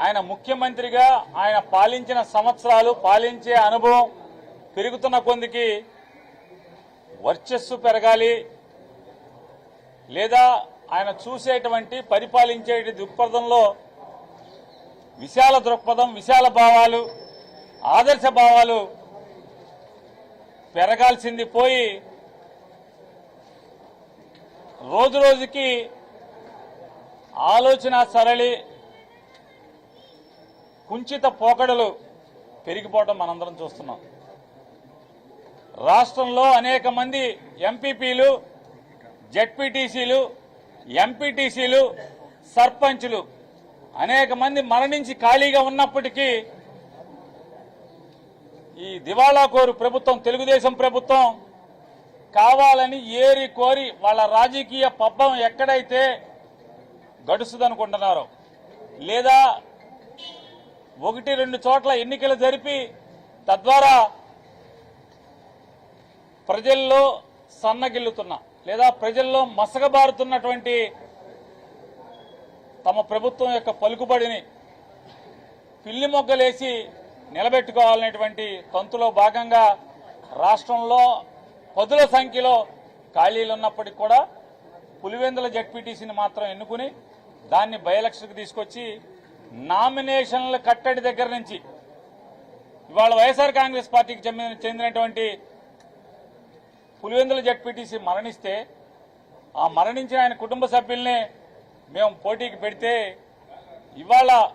ఆయన ముఖ్యమంత్రిగా ఆయన పాలించిన సంవత్సరాలు పాలించే అనుభవం పెరుగుతున్న కొందికి వర్చస్సు పెరగాలి. లేదా ఆయన చూసేటువంటి పరిపాలించే దృక్పథంలో విశాల దృక్పథం విశాల భావాలు ఆదర్శ భావాలు పెరగాల్సింది పోయి రోజు రోజుకి ఆలోచన సరళి కుంచిత పోకడలు పెరిగిపోవడం మనందరం చూస్తున్నాం. రాష్ట్రంలో అనేక మంది ఎంపీపీలు జడ్పీటీసీలు ఎంపీటీసీలు సర్పంచ్లు అనేక మంది మరణించి ఖాళీగా ఉన్నప్పటికీ ఈ దివాళా కోరు ప్రభుత్వం తెలుగుదేశం ప్రభుత్వం కావాలని ఏరి కోరి వాళ్ళ రాజకీయ పబ్బం ఎక్కడైతే గడుస్తుందనుకుంటున్నారో లేదా ఒకటి రెండు చోట్ల ఎన్నికలు జరిపి తద్వారా ప్రజల్లో సన్నగిల్లుతున్న లేదా ప్రజల్లో మసగబారుతున్నటువంటి తమ ప్రభుత్వం యొక్క పలుకుబడిని పిల్లి మొగ్గలేసి నిలబెట్టుకోవాలనేటువంటి తంతులో భాగంగా రాష్ట్రంలో పదుల సంఖ్యలో ఖాళీలు ఉన్నప్పటికీ కూడా పులివెందుల జడ్పీటీసీని మాత్రం ఎన్నుకుని దాన్ని బయలక్షకు తీసుకొచ్చి నామినేషన్ల కట్టడి దగ్గర నుంచి ఇవాళ వైఎస్ఆర్ కాంగ్రెస్ పార్టీకి చెందిన చెందినటువంటి పులివెందుల జడ్పీటీసీ మరణిస్తే ఆ మరణించిన ఆయన కుటుంబ సభ్యుల్ని మేము పోటీకి పెడితే ఇవాళ